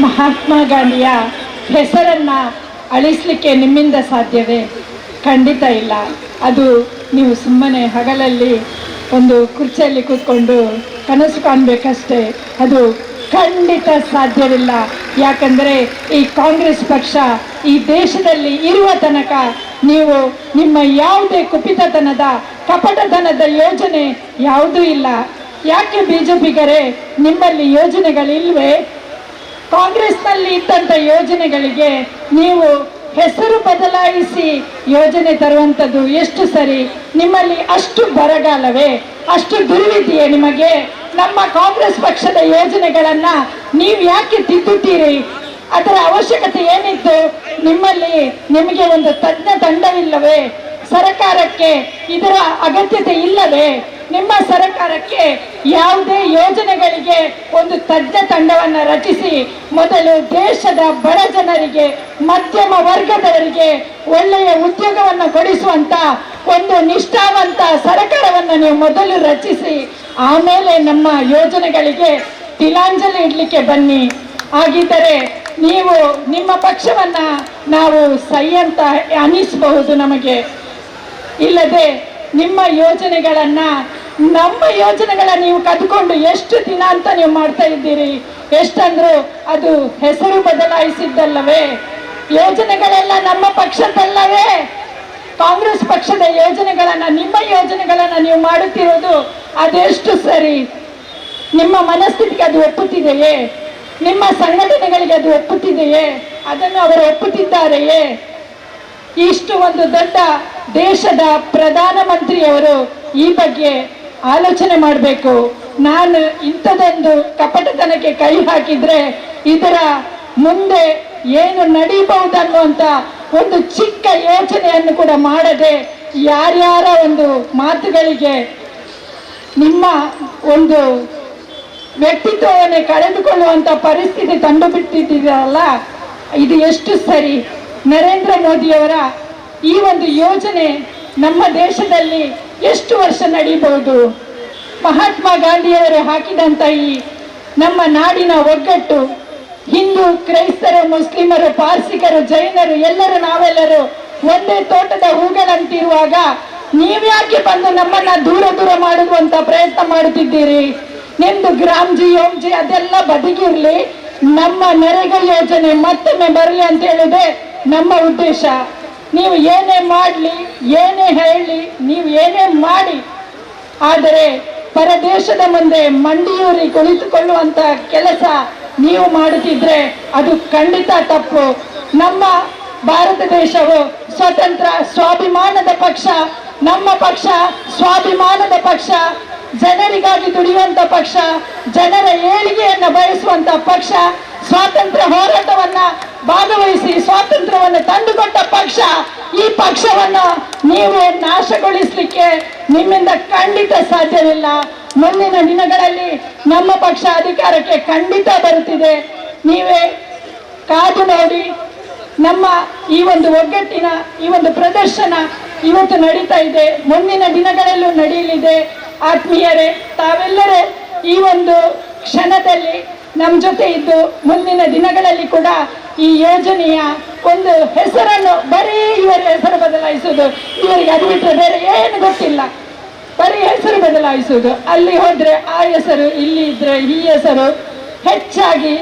ಮಹಾತ್ಮ ಗಾಂಧಿಯ ಹೆಸರನ್ನ ಅಳಿಸ್ಲಿಕ್ಕೆ ನಿಮ್ಮಿಂದ ಸಾಧ್ಯವೇ? ಖಂಡಿತ ಇಲ್ಲ. ಅದು ನೀವು ಸುಮ್ಮನೆ ಹಗಲಲ್ಲಿ ಒಂದು ಕುರ್ಚಿಯಲ್ಲಿ ಕೂತ್ಕೊಂಡು ಕನಸು ಕಾಣಬೇಕಷ್ಟೇ. ಅದು ಖಂಡಿತ ಸಾಧ್ಯವಿಲ್ಲ. ಯಾಕಂದರೆ ಈ ಕಾಂಗ್ರೆಸ್ ಪಕ್ಷ ಈ ದೇಶದಲ್ಲಿ ಇರುವ ತನಕ ನೀವು ನಿಮ್ಮ ಯಾವುದೇ ಕುಪಿತತನದ, ಕಪಟತನದ ಯೋಜನೆ ಯಾವುದೂ ಇಲ್ಲ. ಯಾಕೆ ಬಿಜೆಪಿಗರೇ ನಿಮ್ಮಲ್ಲಿ ಯೋಜನೆಗಳಿಲ್ವೇ? ಕಾಂಗ್ರೆಸ್ನಲ್ಲಿ ಇದ್ದಂಥ ಯೋಜನೆಗಳಿಗೆ ನೀವು ಹೆಸರು ಬದಲಾಯಿಸಿ ಯೋಜನೆ ತರುವಂಥದ್ದು ಎಷ್ಟು ಸರಿ? ನಿಮ್ಮಲ್ಲಿ ಅಷ್ಟು ಬರಗಾಲವೇ? ಅಷ್ಟು ದುರ್ವಿದೆಯೇ ನಿಮಗೆ? ನಮ್ಮ ಕಾಂಗ್ರೆಸ್ ಪಕ್ಷದ ಯೋಜನೆಗಳನ್ನ ನೀವು ಯಾಕೆ ತಿದ್ದುತ್ತೀರಿ? ಅದರ ಅವಶ್ಯಕತೆ ಏನಿತ್ತು? ನಿಮ್ಮಲ್ಲಿ ನಿಮಗೆ ಒಂದು ತಜ್ಞ ತಂಡವಿಲ್ಲವೇ? ಸರಕಾರಕ್ಕೆ ಇದರ ಅಗತ್ಯತೆ ಇಲ್ಲವೇ? ನಿಮ್ಮ ಸರಕಾರಕ್ಕೆ ಯಾವುದೇ ಯೋಜನೆಗಳಿಗೆ ಒಂದು ತಜ್ಞ ತಂಡವನ್ನು ರಚಿಸಿ, ಮೊದಲು ದೇಶದ ಬಡ ಜನರಿಗೆ, ಮಧ್ಯಮ ವರ್ಗದವರಿಗೆ ಒಳ್ಳೆಯ ಉದ್ಯೋಗವನ್ನು ಕೊಡಿಸುವಂತ ಒಂದು ನಿಷ್ಠಾವಂತ ಸರ್ಕಾರವನ್ನು ನೀವು ಮೊದಲು ರಚಿಸಿ, ಆಮೇಲೆ ನಮ್ಮ ಯೋಜನೆಗಳಿಗೆ ತಿಲಾಂಜಲಿ ಇಡಲಿಕ್ಕೆ ಬನ್ನಿ. ಹಾಗಿದ್ದರೆ ನೀವು ನಿಮ್ಮ ಪಕ್ಷವನ್ನ ನಾವು ಸೈ ಅಂತ ಅನಿಸಬಹುದು ನಮಗೆ. ಇಲ್ಲದೆ ನಿಮ್ಮ ಯೋಜನೆಗಳನ್ನ, ನಮ್ಮ ಯೋಜನೆಗಳ ನೀವು ಕದ್ಕೊಂಡು ಎಷ್ಟು ದಿನ ಅಂತ ನೀವು ಮಾಡ್ತಾ ಇದ್ದೀರಿ? ಎಷ್ಟಂದ್ರು ಅದು ಹೆಸರು ಬದಲಾಯಿಸಿದ್ದಲ್ಲವೇ? ಯೋಜನೆಗಳೆಲ್ಲ ನಮ್ಮ ಪಕ್ಷದಲ್ಲವೇ? ಕಾಂಗ್ರೆಸ್ ಪಕ್ಷದ ಯೋಜನೆಗಳನ್ನ, ನಿಮ್ಮ ಯೋಜನೆಗಳನ್ನ ನೀವು ಮಾಡುತ್ತಿರೋದು ಅದೆಷ್ಟು ಸರಿ? ನಿಮ್ಮ ಮನಸ್ಥಿತಿಗೆ ಅದು ಒಪ್ಪುತ್ತಿದೆಯೇ? ನಿಮ್ಮ ಸಂಘಟನೆಗಳಿಗೆ ಅದು ಒಪ್ಪುತ್ತಿದೆಯೇ? ಅದನ್ನು ಅವರು ಒಪ್ಪುತ್ತಿದ್ದಾರೆಯೇ? ಇಷ್ಟು ಒಂದು ದೊಡ್ಡ ದೇಶದ ಪ್ರಧಾನಮಂತ್ರಿಯವರು ಈ ಬಗ್ಗೆ ಆಲೋಚನೆ ಮಾಡಬೇಕು. ನಾನು ಇಂಥದೊಂದು ಕಪಟತನಕ್ಕೆ ಕೈ ಹಾಕಿದ್ರೆ ಇದರ ಮುಂದೆ ಏನು ನಡೀಬಹುದನ್ನುವಂಥ ಒಂದು ಚಿಕ್ಕ ಯೋಚನೆಯನ್ನು ಕೂಡ ಮಾಡದೆ ಯಾರ್ಯಾರ ಒಂದು ಮಾತುಗಳಿಗೆ ನಿಮ್ಮ ಒಂದು ವ್ಯಕ್ತಿತ್ವವನ್ನೇ ಕಳೆದುಕೊಳ್ಳುವಂತ ಪರಿಸ್ಥಿತಿ ತಂದು ಬಿಟ್ಟಿದ್ದೀರಲ್ಲ ಇದು ಎಷ್ಟು ಸರಿ? ನರೇಂದ್ರ ಮೋದಿಯವರ ಈ ಒಂದು ಯೋಜನೆ ನಮ್ಮ ದೇಶದಲ್ಲಿ ಎಷ್ಟು ವರ್ಷ ನಡೀಬಹುದು? ಮಹಾತ್ಮ ಗಾಂಧಿಯವರು ಹಾಕಿದಂತ ಈ ನಮ್ಮ ನಾಡಿನ ಒಗ್ಗಟ್ಟು, ಹಿಂದೂ, ಕ್ರೈಸ್ತರು, ಮುಸ್ಲಿಮರು ಪಾರ್ಸಿಕರು ಜೈನರು, ಎಲ್ಲರೂ ನಾವೆಲ್ಲರೂ ಒಂದೇ ತೋಟದ ಹೂಗಳಂತಿರುವಾಗ ನೀವ್ಯಾಕೆ ಬಂದು ನಮ್ಮನ್ನ ದೂರ ದೂರ ಮಾಡುವಂತ ಪ್ರಯತ್ನ ಮಾಡುತ್ತಿದ್ದೀರಿ? ನಿಮ್ದು ಗ್ರಾಮ್ಜಿ ಯೋಮ್ಜಿ ಅದೆಲ್ಲ ಬದಿಗಿರ್ಲಿ ನಮ್ಮ ನರೇಗಾ ಯೋಜನೆ ಮತ್ತೊಮ್ಮೆ ಬರಲಿ ಅಂತ ಹೇಳಿದೆ ನಮ್ಮ ಉದ್ದೇಶ, ನೀವು ಏನೇ ಮಾಡಲಿ, ಏನೇ ಹೇಳಿ, ನೀವು ಏನೇ ಮಾಡಿ, ಆದರೆ ಪರದೇಶದ ಮುಂದೆ ಮಂಡಿಯೂರಿ ಕುಳಿತುಕೊಳ್ಳುವಂತ ಕೆಲಸ ನೀವು ಮಾಡುತ್ತಿದ್ರೆ ಅದು ಖಂಡಿತ ತಪ್ಪು. ನಮ್ಮ ಭಾರತ ದೇಶವು ಸ್ವತಂತ್ರ ಸ್ವಾಭಿಮಾನದ ಪಕ್ಷ, ನಮ್ಮ ಪಕ್ಷ ಸ್ವಾಭಿಮಾನದ ಪಕ್ಷ, ಜನರಿಗಾಗಿ ದುಡಿಯುವಂತ ಪಕ್ಷ, ಜನರ ಏಳಿಗೆಯನ್ನ ಬಯಸುವಂತ ಪಕ್ಷ, ಸ್ವಾತಂತ್ರ್ಯ ಹೋರಾಟವನ್ನ ಭಾಗವಹಿಸಿ ಸ್ವಾತಂತ್ರ್ಯವನ್ನು ತಂದುಕೊಟ್ಟ ಪಕ್ಷ, ಈ ಪಕ್ಷವನ್ನು ನೀವು ನಾಶಗೊಳಿಸಲಿಕ್ಕೆ ನಿಮ್ಮಿಂದ ಖಂಡಿತ ಸಾಧ್ಯವಿಲ್ಲ. ಮುಂದಿನ ದಿನಗಳಲ್ಲಿ ನಮ್ಮ ಪಕ್ಷ ಅಧಿಕಾರಕ್ಕೆ ಖಂಡಿತ ಬರುತ್ತಿದೆ. ನೀವೇ ಕಾದು ನೋಡಿ ನಮ್ಮ ಈ ಒಂದು ಒಗ್ಗಟ್ಟಿನ, ಈ ಒಂದು ಪ್ರದರ್ಶನ ಇವತ್ತು ನಡೀತಾ ಇದೆ. ಮುಂದಿನ ದಿನಗಳಲ್ಲೂ ನಡೆಯಲಿದೆ. ಆತ್ಮೀಯರೇ, ತಾವೆಲ್ಲರೇ ಈ ಒಂದು ಕ್ಷಣದಲ್ಲಿ ನಮ್ಮ ಜೊತೆ ಇದ್ದು ಮುಂದಿನ ದಿನಗಳಲ್ಲಿ ಕೂಡ ಈ ಯೋಜನೆಯ ಒಂದು ಹೆಸರನ್ನು ಬರೀ ಇವರ ಹೆಸರು ಬದಲಾಯಿಸುವುದು. ಇವರಿಗೆ ಅದು ಬಿಟ್ಟರೆ ಬೇರೆ ಏನು ಗೊತ್ತಿಲ್ಲ. ಬರೀ ಹೆಸರು ಬದಲಾಯಿಸುವುದು. ಅಲ್ಲಿ ಹೋದರೆ ಆ ಹೆಸರು, ಇಲ್ಲಿ ಇದ್ರೆ ಈ ಹೆಸರು. ಹೆಚ್ಚಾಗಿ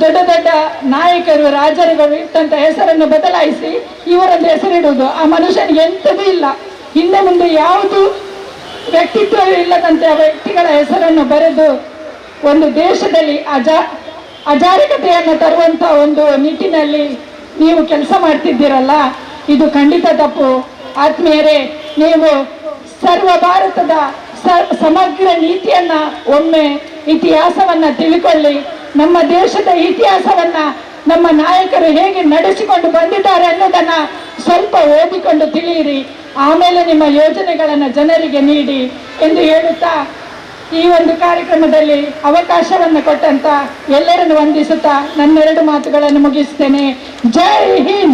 ದೊಡ್ಡ ದೊಡ್ಡ ನಾಯಕರು, ರಾಜರುಗಳು ಇಟ್ಟಂತ ಹೆಸರನ್ನು ಬದಲಾಯಿಸಿ ಇವರೊಂದು ಹೆಸರಿಡುವುದು ಆ ಮನುಷ್ಯನಿಗೆ ಎಂಥದೂ ಇಲ್ಲ. ಹಿಂದೆ ಮುಂದೆ ಯಾವುದು ವ್ಯಕ್ತಿತ್ವ ಇಲ್ಲದಂತೆ ಆ ವ್ಯಕ್ತಿಗಳ ಹೆಸರನ್ನು ಬರೆದು ಒಂದು ದೇಶದಲ್ಲಿ ಅಜಾ ಅಜಾರಿಕತೆಯನ್ನು ತರುವಂತ ಒಂದು ನಿಟ್ಟಿನಲ್ಲಿ ನೀವು ಕೆಲಸ ಮಾಡ್ತಿದ್ದೀರಲ್ಲ, ಇದು ಖಂಡಿತ ತಪ್ಪು. ಆತ್ಮೀಯರೇ, ನೀವು ಸರ್ವ ಭಾರತದ ಸಮಗ್ರ ನೀತಿಯನ್ನ ಒಮ್ಮೆ ಇತಿಹಾಸವನ್ನ ತಿಳ್ಕೊಳ್ಳಿ. ನಮ್ಮ ದೇಶದ ಇತಿಹಾಸವನ್ನ ನಮ್ಮ ನಾಯಕರು ಹೇಗೆ ನಡೆಸಿಕೊಂಡು ಬಂದಿದ್ದಾರೆ ಅನ್ನೋದನ್ನ ಸ್ವಲ್ಪ ಓದಿಕೊಂಡು ತಿಳಿಯಿರಿ. ಆಮೇಲೆ ನಿಮ್ಮ ಯೋಜನೆಗಳನ್ನು ಜನರಿಗೆ ನೀಡಿ ಎಂದು ಹೇಳುತ್ತಾ ಈ ಒಂದು ಕಾರ್ಯಕ್ರಮದಲ್ಲಿ ಅವಕಾಶವನ್ನು ಕೊಟ್ಟಂತ ಎಲ್ಲರನ್ನು ವಂದಿಸುತ್ತಾ ನನ್ನೆರಡು ಮಾತುಗಳನ್ನು ಮುಗಿಸ್ತೇನೆ. ಜೈ ಹಿಂದ್!